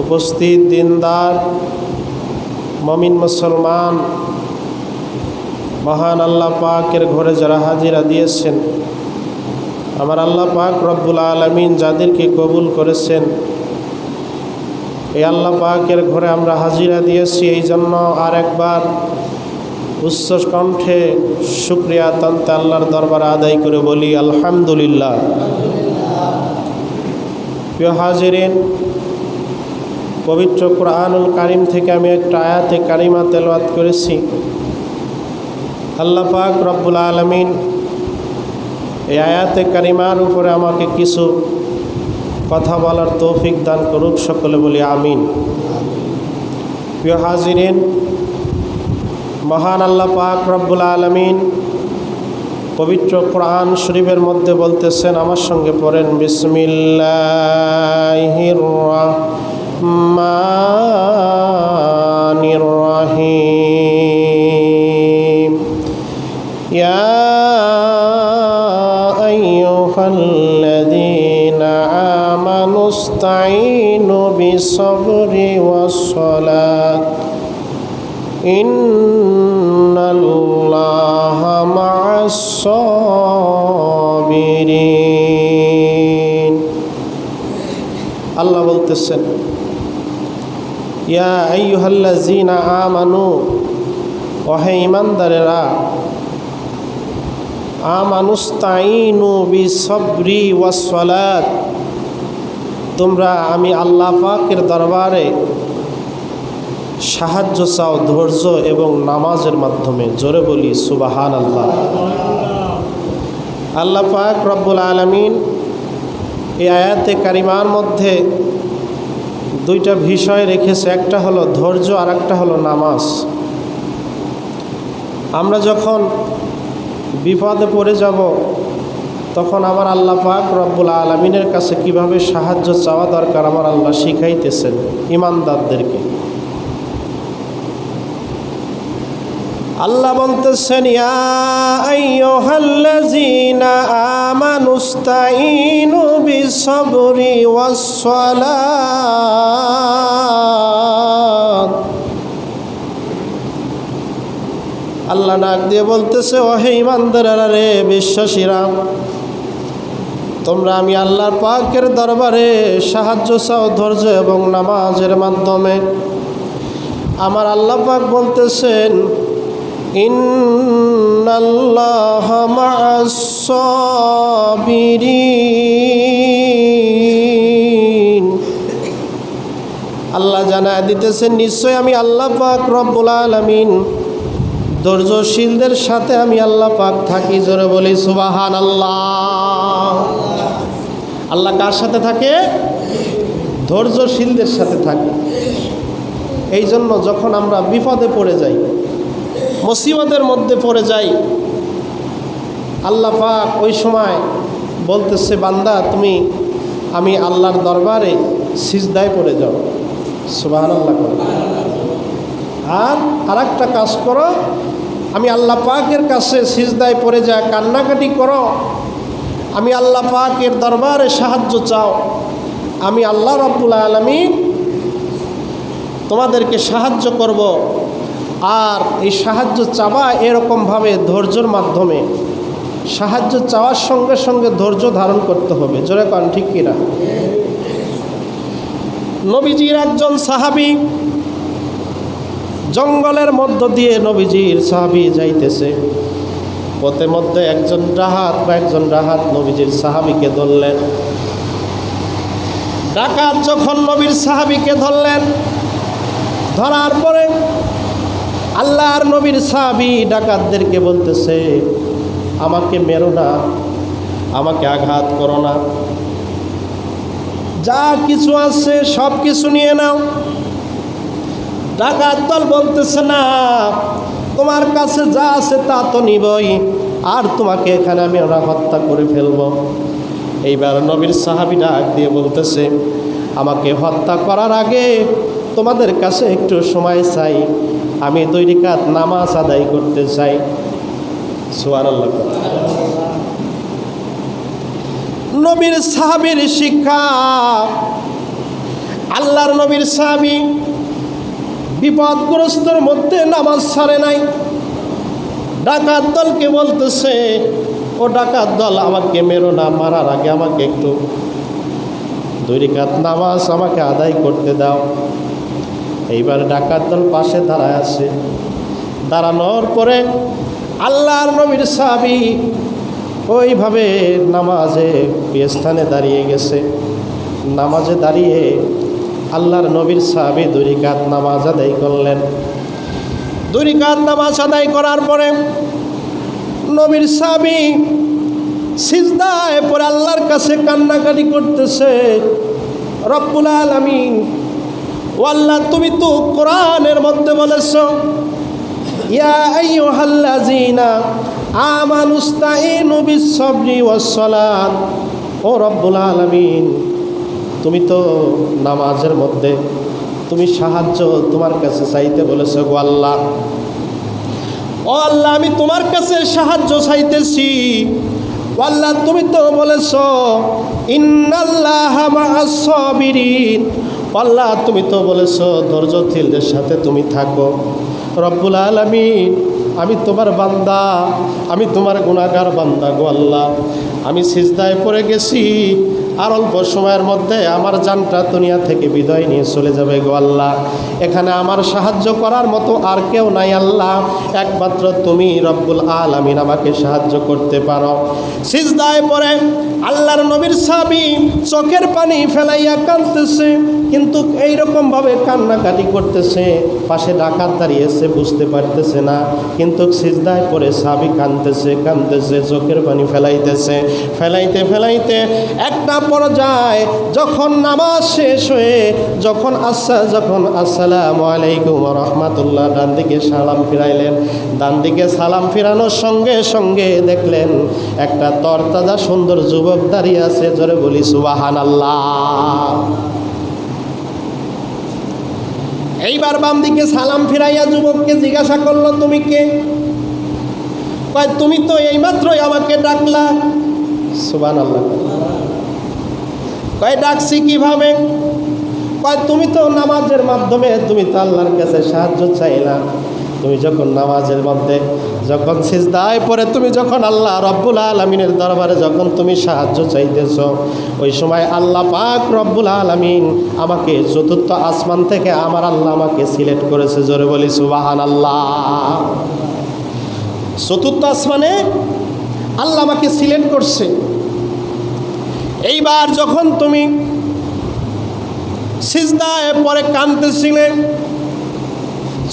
উপস্থিত দিনদার, মমিন মুসলমান, মহান আল্লাহ পাকের ঘরে যারা হাজিরা দিয়েছেন, আমার আল্লাহ পাক রব্বুল আলমিন যাদেরকে কবুল করেছেন, এই আল্লাহ পাকের ঘরে আমরা হাজিরা দিয়েছি। এই জন্য আর একবার উচ্চ কণ্ঠে শুক্রিয়া তন্তে আল্লাহর দরবার আদায় করে বলি, আলহামদুলিল্লাহ। প্রিয় হাজিরেন পবিত্র কোরআনুল কারিম থেকে আমি একটা আয়াতে কারিমা তেলওয়াত করেছি। আল্লাহ পাক রব্বুল আলমিন এই আয়াতে কারিমার উপরে আমাকে কিছু কথা বলার তৌফিক দান করুক, সকলে বলি আমিন। প্রিয় হাজিরেন, মহান আল্লাহ পাক রব্বুল আলমিন পবিত্র কোরআন শরীফের মধ্যে বলতেছেন, আমার সঙ্গে পড়েন বিসমিল্লাহির রহমানির রহিম ইয়া আইয়ুহাল্লাযীনা আমানু ইসতাঈনু বিসবরি ওয়াস-সালাত ইন্নাল্লাহা মা'আস-সাবিরিন আল্লাহ বলতেছেন ইয়া আইয়ুহাল্লাযীনা আমানু, ওহে ঈমানদারেরা আমানুস্তাইনু বিসবরি ওয়াস-সালাত, তোমরা আমি আল্লাহ পাকের দরবারে সাহায্য চাও, ধৈর্য এবং নামাজের মাধ্যমে। জোরে বলি সুবাহান আল্লাহ আল্লাহ পাক রব্বুল আলমিন এই আয়াতে কারিমার মধ্যে দুইটা বিষয় রেখেছে, একটা হলো ধৈর্য আর একটা হলো নামাজ। আমরা যখন বিপদে পড়ে যাব, তখন আমার আল্লাহ পাক রব্বুল আলমিনের কাছে কীভাবে সাহায্য চাওয়া দরকার, আমার আল্লাহ শিখাইতেছেন, ইমানদারদেরকে। আল্লাহ বলতেছেন আল্লাহ নাক দিয়ে বলতেছে, ওহে ইমানদারেরা রে, বিশ্বাসীরা, তোমরা আমি আল্লাহর পাকের দরবারে সাহায্য চাও, ধৈর্য এবং নামাজের মাধ্যমে। আমার আল্লাহ পাক বলতেছেন ইন্নাল্লাহ মা'আস-সাবিরিন। আল্লাহ জানায় দিতেছেন নিশ্চয় আমি আল্লাহ পাক রব্বুল আলামিন। ধৈর্যশীলদের সাথে আমি আল্লাহ পাক থাকি। জোরে বলি সুবাহান আল্লাহ আল্লাহ কার সাথে থাকে? ধৈর্যশীলদের সাথে থাকে। এই জন্য যখন আমরা বিপদে পড়ে যাই মুসিবতের মধ্যে পড়ে যাই। আল্লাহ পাক ওই সময় বলতেছে, বান্দা, তুমি, আমি আল্লাহর দরবারে সিজদায় পড়ে যাও। সুবাহ আল্লাহ আর আর একটা কাজ করো, আমি আল্লাহ পাকের কাছে সিজদায় পড়ে যা, কান্নাকাটি করো। আমি আল্লাহ পাকের দরবারে সাহায্য চাও। আমি আল্লাহ রব্বুল আলমী তোমাদেরকে সাহায্য করব। আর এই সাহায্য চাওয়া এরকমভাবে ধৈর্যর মাধ্যমে, সাহায্য চাওয়ার সঙ্গে সঙ্গে ধৈর্য ধারণ করতে হবে। জোরে কন, ঠিক কিনা নবীজির একজন সাহাবি জঙ্গলের মধ্য দিয়ে নবীজির সাহাবি যাইতেছে। পথে মধ্যে একজন ডাহাত বা একজন ডাহাত নবীজির সাহাবিকে ধরলেন। ডাকাত যখন নবীর সাহাবিকে ধরলেন, ধরার পরে আল্লাহর নবীর সাহাবি ডাকাতদেরকে বলতেছে, আমাকে মেরো না, আমাকে আঘাত করো না। যা কিছু আছে সব কিছু নিয়ে নাও। ডাকাত দল বলতেছে, না, তোমার কাছে যা আছে তা তো নিবই, আর তোমাকে এখানে আমি ওরা হত্যা করে ফেলব। এইবার নবীর সাহাবি ডাক দিয়ে বলতেছে, আমাকে হত্যা করার আগে তোমাদের কাছে একটু সময় চাই আমি দুই রিকাত নামাজ আদায় করতে চাই। আল্লাহ নবীর সাহাবীর শিক্ষা। আল্লাহর নবীর সাহাবি বিপদগ্রস্তর মধ্যে নামাজ ছাড়ে নাই। ডাকাত দলকে বলতেছে, ও ডাকাত দল, আমাকে মেরো না, মারার আগে আমাকে একটু দুই রেখাত নামাজ আমাকে আদায় করতে দাও। এইবার ডাকাত দল পাশে দাঁড়ায় আছে। দাঁড়ানোর পরে আল্লাহর নবীর সাহাবি ওইভাবে নামাজে স্থানে দাঁড়িয়ে গেছে। নামাজে দাঁড়িয়ে আল্লাহর নবীর সাহাবি দুই রেখাত নামাজ আদায় করলেন। দুই রেখাত নামাজ আদায় করার পরে নবীর সাহাবি সিজদায় পরে আল্লাহর কাছে কান্নাকাটি করতেছে, রব্বুল আলামিন ও আল্লাহ তুমি তো কোরআনের মধ্যে বলেছ। ও রব্বুল আলামিন, তুমি তো নামাজের মধ্যে তুমি সাহায্য তোমার কাছে চাইতে বলেছ গো আল্লাহ। ও আল্লাহ, আমি তোমার কাছে সাহায্য চাইতেছি। আল্লাহ তুমি তো বলেছ, ইন্নাল্লাহ আল্লাহ তুমি তো বলেছ ধৈর্যশীলদের সাথে তুমি থাকো। রব্বুল আলমিন, আমি তোমার বান্দা, আমি তোমার গুণাগার বান্দা গো আল্লাহ। আমি সিজদায় পড়ে গেছি আর অল্প সময়ের মধ্যে আমার জানটা দুনিয়া থেকে বিদায় নিয়ে চলে যাবে গো আল্লাহ। এখানে আমার সাহায্য করার মতো আর কেউ নাই আল্লাহ। একমাত্র তুমি রব্বুল আলামিন আমাকে সাহায্য করতে পারো। সিজদায় পরে আল্লাহর নবীর সাবি চোখের পানি ফেলাইয়া কাঁদতেছে, কিন্তু এইরকমভাবে কান্নাকাটি করতেছে, পাশে ডাকাত দাঁড়িয়েছে বুঝতে পারতেছে না, কিন্তু সিজদায় পরে সাবি কাঁদতেছে কাঁদতেছে, চোখের পানি ফেলাইতেছে। ফেলাইতে ফেলাইতে একটা পর্যায়ে যখন নামাজ শেষ হয়ে, যখন আসা, যখন আসসালামু আলাইকুম রহমাতুল্লাহ ডান দিকে সালাম ফিরাইলেন। ডান দিকে সালাম ফিরানোর সঙ্গে সঙ্গে দেখলেন, একটা তরতাজা সুন্দর যুবক দাঁড়িয়ে আছে, জোরে বলি সুবাহান আল্লাহ এইবার বাম দিকে সালাম ফিরাইয়া যুবককে জিজ্ঞাসা করল, তুমি কে? তুমি তো এইমাত্রই আমাকে ডাকলা। সুবান আল্লাহ কয়, ডাকছি কীভাবে? কয়, তুমি তো নামাজের মাধ্যমে তুমি তো আল্লাহর কাছে সাহায্য চাইলা তুমি যখন নামাজের মধ্যে, যখন সিজদায় পরে তুমি যখন আল্লাহ রব্বুল আলমিনের দরবারে যখন তুমি সাহায্য চাইতেছ, ওই সময় আল্লাহ পাক রব্বুল আলমিন আমাকে চতুর্থ আসমান থেকে আমার আল্লাহ আমাকে সিলেক্ট করেছে, জোরে বলি সুবাহান আল্লাহ চতুর্থ আসমানে আল্লাহ আমাকে সিলেক্ট করছে। এইবার যখন তুমি সিজদায় পরে কাঁদতেছিলে,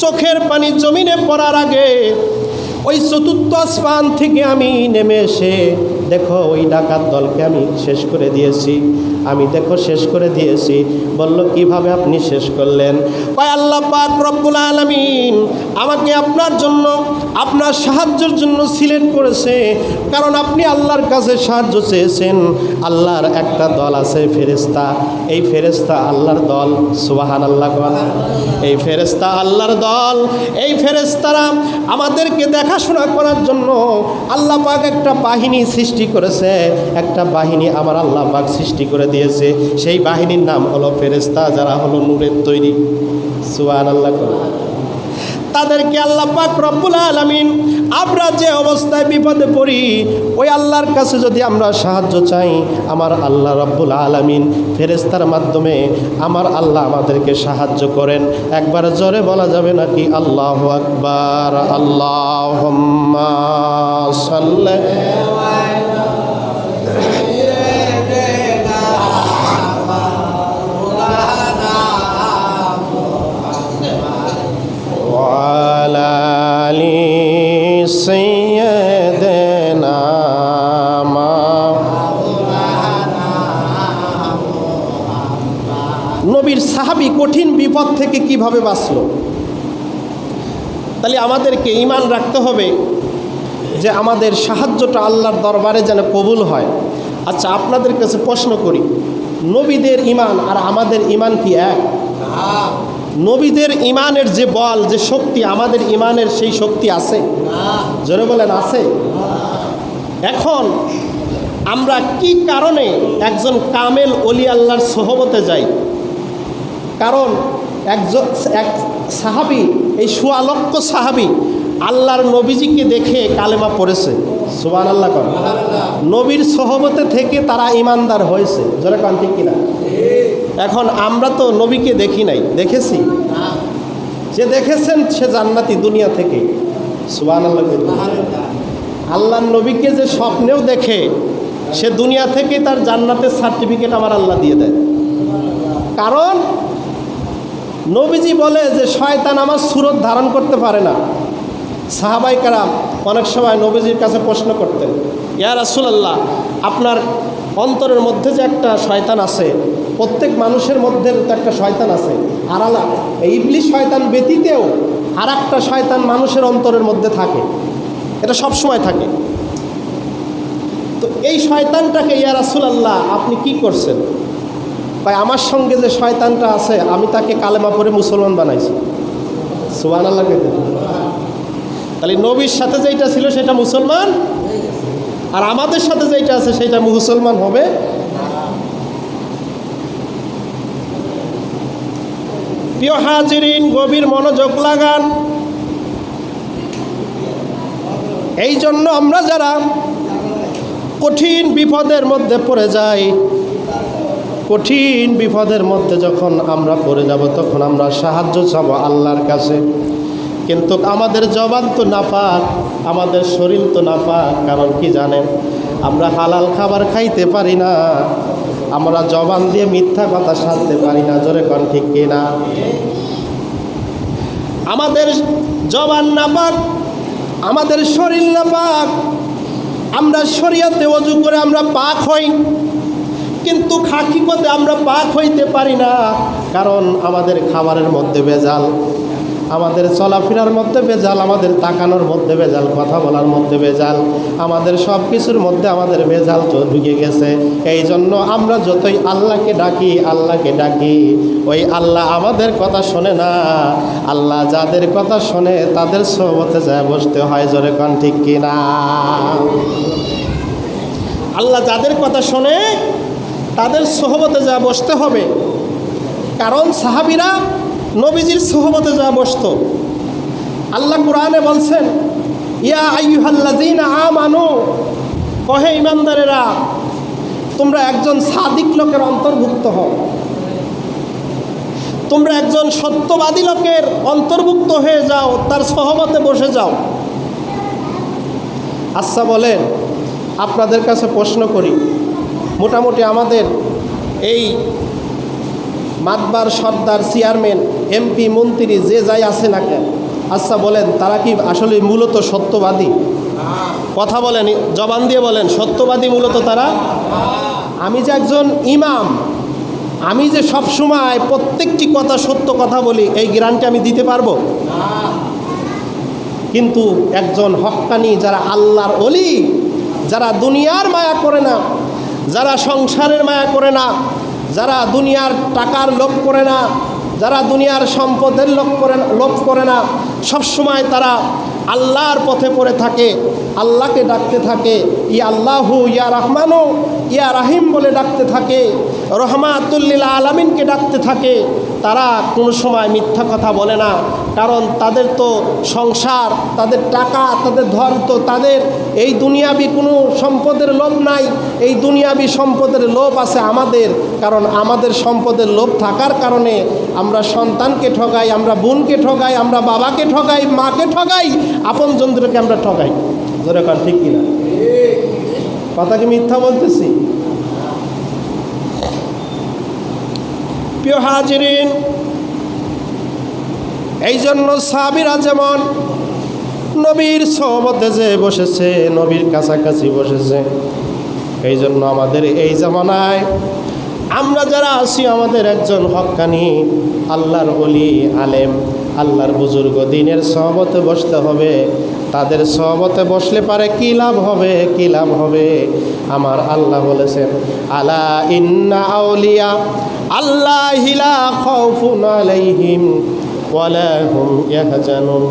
চোখের পানি জমিনে পড়ার আগে ওই চতুর্থ আসমান থেকে আমি নেমে এসে দেখো, ওই ডাকাত দলকে আমি শেষ করে দিয়েছি। আমি দেখো শেষ করে দিয়েছি। বলল, কীভাবে আপনি শেষ করলেন? কয়, আল্লাহ পাক রব্বুল আলমিন আমাকে আপনার জন্য, আপনার সাহায্যের জন্য সিলেক্ট করেছে। কারণ আপনি আল্লাহর কাছে সাহায্য চেয়েছেন। আল্লাহর একটা দল আছে ফেরেস্তা এই ফেরেস্তা আল্লাহর দল। সুবাহান আল্লাহ এই ফেরেস্তা আল্লাহর দল। এই ফেরেস্তারা আমাদেরকে দেখাশোনা করার জন্য আল্লাহ পাক একটা বাহিনী সৃষ্টি করেছে। একটা বাহিনী আমার আল্লাহ পাক সৃষ্টি করে দিয়েছে সেই বাহিনীর নাম হলো ফেরেস্তা যারা হলো নূরের তৈরি। সুবাহান আল্লাহ তাদেরকে আল্লাহ পাক রব্বুল আলমিন আমরা যে অবস্থায় বিপদে পড়ি, ওই আল্লাহর কাছে যদি আমরা সাহায্য চাই, আমার আল্লাহ রব্বুল আলমিন ফেরেস্তার মাধ্যমে আমার আল্লাহ আমাদেরকে সাহায্য করেন। একবার জোরে বলা যাবে নাকি? আল্লাহ আকবার আল্লাহ বিপদ থেকে কীভাবে বাঁচল? তাহলে আমাদেরকে ইমান রাখতে হবে যে আমাদের সাহায্যটা আল্লাহর দরবারে যেন কবুল হয়। আচ্ছা আপনাদের কাছে প্রশ্ন করি, নবীদের ইমান আর আমাদের ইমান কি এক? নবীদের ইমানের যে বল, যে শক্তি, আমাদের ইমানের সেই শক্তি আছে? জোরে বলেন, আছে? এখন আমরা কি কারণে একজন কামেল অলি আল্লাহর সহবতে যাই? কারণ একজন এক সাহাবি, এই সুয়ালক্ষ সাহাবি আল্লাহর নবীজিকে দেখে কালেমা পড়েছে। সুবান আল্লাহ কর। নবীর সহবতে থেকে তারা ইমানদার হয়েছে। জোরে কান, ঠিক কিনা? এখন আমরা তো নবীকে দেখি নাই, দেখেছি। যে দেখেছেন, সে জান্নাতি দুনিয়া থেকে। সুবান আল্লাহ আল্লাহর নবীকে যে স্বপ্নেও দেখে, সে দুনিয়া থেকে তার জান্নাতের সার্টিফিকেট আমার আল্লাহ দিয়ে দেয়। কারণ নবীজি বলে যে শয়তান আমার সুরত ধারণ করতে পারে না। সাহাবাই কারাম অনেক সময় নবীজির কাছে প্রশ্ন করতেন, ইয়া রাসুলাল্লাহ, আপনার অন্তরের মধ্যে যে একটা শয়তান আছে, প্রত্যেক মানুষের মধ্যে তো একটা শয়তান আছে। আর আলা এই ইবলিশ শয়তান ব্যতীতেও আর একটা শয়তান মানুষের অন্তরের মধ্যে থাকে। এটা সব সময় থাকে। তো এই শয়তানটাকে, ইয়া রাসুলাল্লাহ, আপনি কি করছেন? ভাই, আমার সঙ্গে যে শয়তানটা আছে, আমি তাকে কালেমা পরে মুসলমান বানাইছি। সুবান তাহলে নবীর সাথে যেটা ছিল সেটা মুসলমান, আর আমাদের সাথে যেটা আছে সেটা মুসলমান হবে? প্রিয় হাজিরিন, গভীর মনোযোগ লাগান। এই জন্য আমরা যারা কঠিন বিপদের মধ্যে পড়ে যাই কঠিন বিপদের মধ্যে যখন আমরা পড়ে যাব, তখন আমরা সাহায্য চাবো আল্লাহর কাছে। কিন্তু আমাদের জবান তো নাপাক আমাদের শরীর তো নাপাক কারণ কি জানেন? আমরা হালাল খাবার খাইতে পারি না, আমরা জবান দিয়ে মিথ্যা কথা সারতে পারি না, জোরে কন ঠিক কিনা আমাদের জবান নাপাক আমাদের শরীর নাপাক আমরা শরিয়াতে অজু করে আমরা পাক হই। কিন্তু খাকিকতে আমরা পাক হইতে পারি না। কারণ আমাদের খাবারের মধ্যে বেজাল আমাদের চলাফেরার মধ্যে বেজাল আমাদের তাকানোর মধ্যে বেজাল কথা বলার মধ্যে বেজাল আমাদের সব কিছুর মধ্যে আমাদের বেজাল তো ঢুকে গেছে। এই জন্য আমরা যতই আল্লাহকে ডাকি আল্লাহকে ডাকি, ওই আল্লাহ আমাদের কথা শোনে না। আল্লাহ যাদের কথা শোনে, তাদের সহবতে যায় বসতে হয়, জোরে কন ঠিক কিনা? আল্লাহ যাদের কথা শোনে তাদের সহবতে যা বসতে হবে। কারণ সাহাবিরা নবীজির সহবতে যা বসত। আল্লাহ কোরআনে বলছেন, ইয়া আইয়ুহাল্লাযীনা আমানু কহে ইমানদারেরা, তোমরা একজন সাদিক লোকের অন্তর্ভুক্ত হও। তোমরা একজন সত্যবাদী লোকের অন্তর্ভুক্ত হয়ে যাও, তার সহমতে বসে যাও। আচ্ছা বলেন, আপনাদের কাছে প্রশ্ন করি মোটামুটি আমাদের এই মাতবার সর্দার চেয়ারম্যান, এমপি, মন্ত্রী যে যাই আছে না কেন আচ্ছা বলেন, তারা কি আসলে মূলত সত্যবাদী? কথা বলেন, জবান দিয়ে বলেন, সত্যবাদী মূলত তারা? আমি যে একজন ইমাম, আমি যে সব সময় প্রত্যেকটি কথা, সত্য কথা বলি, এই গ্যারান্টি আমি দিতে পারব? কিন্তু একজন হক্কানি যারা আল্লাহর অলি যারা দুনিয়ার মায়া করে না যারা সংসারের মায়া করে না, যারা দুনিয়ার টাকার লোভ করে না, যারা দুনিয়ার সম্পদের লোভ করে লোভ করে না সবসময় তারা আল্লাহর পথে পড়ে থাকে, আল্লাহকে ডাকতে থাকে ইয়া আল্লাহু, ইয়া রহমানু, ইয়া রাহিম বলে ডাকতে থাকে রহমাতুল্লিল আলামিনকে ডাকতে থাকে তারা কোনো সময় মিথ্যা কথা বলে না। কারণ তাদের তো সংসার, তাদের টাকা, তাদের ধর তো তাদের। এই দুনিয়াবি কোনো সম্পদের লোভ নাই, এই দুনিয়াবি সম্পদের লোভ আছে আমাদের। কারণ আমাদের সম্পদের লোভ থাকার কারণে আমরা সন্তানকে ঠগাই, আমরা বোনকে ঠগাই, আমরা বাবাকে ঠগাই, মাকে ঠগাই, আপন জনদেরকে আমরা ঠগাই। ধরে কার ঠিক কিনা? কথা কি মিথ্যা বলতেছি? প্রিয় হাজিরিন এই জন্য সাবিরা যেমন নবীর সহমতে যে বসেছে, নবীর কাছাকাছি বসেছে এই জন্য আমাদের এই জামানায় আমরা যারা আছি, আমাদের একজন হক্কানি আল্লাহর অলি আলেম, আল্লাহর বুজুর্গ, দিনের সহবতে বসতে হবে। তাদের সহবতে বসলে পারে কী লাভ হবে, কী লাভ হবে? আমার আল্লাহ বলেছেন, আলা ইন্না আউলিয়া আল্লাহ খাউফুন আলাইহিম ওয়ালা হুম ইয়াহজানুন।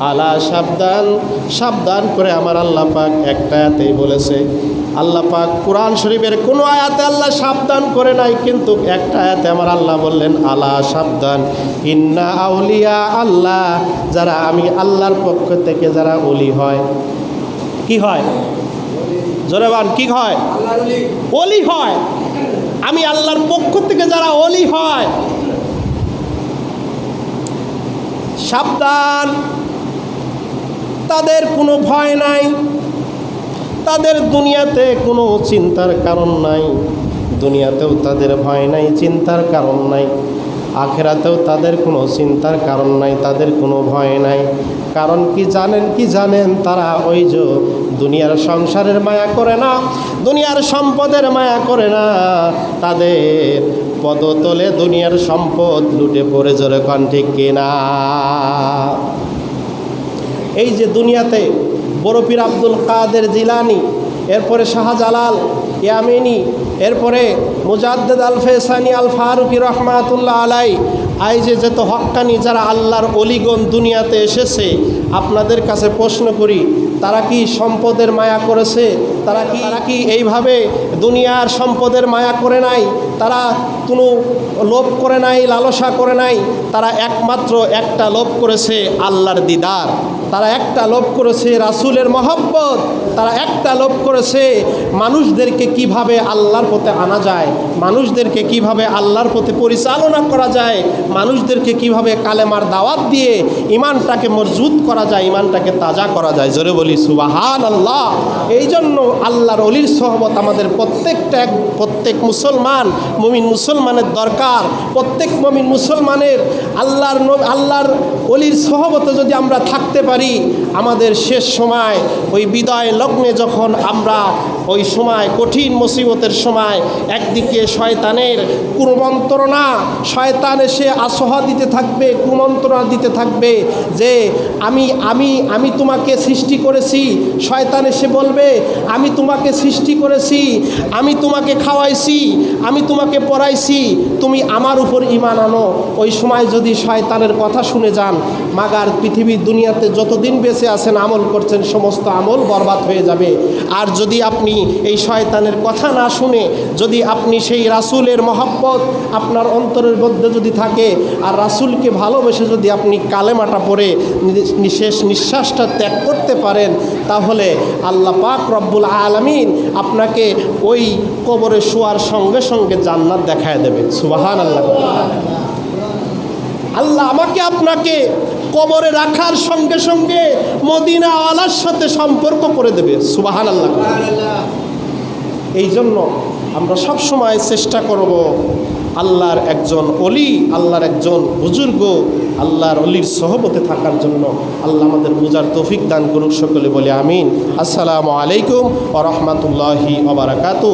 আলা সাবধান সাবধান করে আমার আল্লাহ পাক একটা আয়াতেই বলেছে আল্লাহ পাক কোরআন শরীফের কোনো আয়াতে আল্লাহ সাবধান করে নাই কিন্তু একটা আয়াতে আমার আল্লাহ বললেন আলা সাবধান ইন্না আউলিয়া আল্লাহ যারা আমি আল্লাহর পক্ষ থেকে যারা অলি হয়। কি হয়? জোরেবান কি হয়? অলি হয়। আমি আল্লাহর পক্ষ থেকে যারা অলি হয়, সাবধান। তাদের কোনো ভয় নাই। তাদের দুনিয়াতে কোনো চিন্তার কারণ নাই। দুনিয়াতেও তাদের ভয় নাই, চিন্তার কারণ নাই। আখেরাতেও তাদের কোনো চিন্তার কারণ নাই, তাদের কোনো ভয় নাই। কারণ কি জানেন কি জানেন তারা ওই যে দুনিয়ার সংসারের মায়া করে না, দুনিয়ার সম্পদের মায়া করে না। তাদের পদতলে দুনিয়ার সম্পদ লুটে পড়ে জোরে কন ঠিক কিনা। এই যে দুনিয়াতে বরফির আব্দুল কাদের জিলানি, এরপরে শাহজালাল ইয়ামিনী, এরপরে মুজাদ্দেদ আল ফেসানি আল ফারুকি রহমাতুল্লাহ আলাই আই যে যত হক্কানি যারা আল্লাহর অলিগণ দুনিয়াতে এসেছে, আপনাদের কাছে প্রশ্ন করি তারা কি সম্পদের মায়া করেছে? তারা কি কি এইভাবে দুনিয়ার সম্পদের মায়া করে নাই? তারা কোনো লোভ করে নাই, লালসা করে নাই, তারা একমাত্র একটা লোভ করেছে আল্লাহর দিদার। তারা একটা লোভ করেছে রাসুলের মহব্বত। তারা একটা লোভ করেছে মানুষদেরকে কীভাবে আল্লাহর পথে আনা যায়, মানুষদেরকে কীভাবে আল্লাহর পথে পরিচালনা করা যায়, মানুষদেরকে কীভাবে কালেমার দাওয়াত দিয়ে ইমানটাকে মজবুত করা যায় ইমানটাকে তাজা করা যায়। জোরে বলি সুবাহান আল্লাহ এই জন্য আল্লাহর অলির সহবত আমাদের প্রত্যেকটা এক প্রত্যেক মুসলমান মমিন মুসলমানের দরকার। প্রত্যেক মমিন মুসলমানের আল্লাহর আল্লাহর অলির সহবতে যদি আমরা থাকতে পারি, আমাদের শেষ সময়, ওই বিদায় লগ্নে যখন আমরা ওই সময়, কঠিন মুসিবতের সময়, একদিকে শয়তানের কুমন্ত্রণা, শয়তান এসে আশোহা দিতে থাকবে, কুমন্ত্রণা দিতে থাকবে যে, আমি আমি আমি তোমাকে সৃষ্টি করেছি। শয়তান এসে বলবে, আমি তোমাকে সৃষ্টি করেছি, আমি তোমাকে খাওয়াইছি, আমি তোমাকে পড়াইছি, তুমি আমার উপর ইমান আনো। ওই সময় যদি শয়তানের কথা শুনে যান মাগার পৃথিবীর দুনিয়াতে যতদিন বেঁচে আছেন, আমল করছেন, সমস্ত আমল বরবাদ হয়ে যাবে। আর যদি আপনি এই শয়তানের কথা না শুনে, যদি আপনি সেই রাসুলের মহাব্বত আপনার অন্তরের মধ্যে যদি থাকে, আর রাসুলকে ভালোবেসে যদি আপনি কালেমাটা পড়ে নি- নিঃশেষ নিঃশ্বাসটা ত্যাগ করতে পারেন, তাহলে আল্লাহ পাক রব্বুল আলমিন আপনাকে ওই কবরে শোয়ার সঙ্গে সঙ্গে জান্নাত দেখায় দেবে। সুবাহান আল্লাহ আল্লাহ আমাকে আপনাকে কবরে রাখার সঙ্গে সঙ্গে মদিনা আলার সাথে সম্পর্ক করে দেবে। সুবাহান আল্লাহ এই জন্য আমরা সব সময় চেষ্টা করব আল্লাহর একজন অলি আল্লাহর একজন বুজুর্গ আল্লাহর অলির সহবতে থাকার জন্য আল্লাহ আমাদের বোঝার তৌফিক দান করুক সকলে বলে আমিন। আসসালামু আলাইকুম ও রহমতুল্লাহি ওবরাকাতু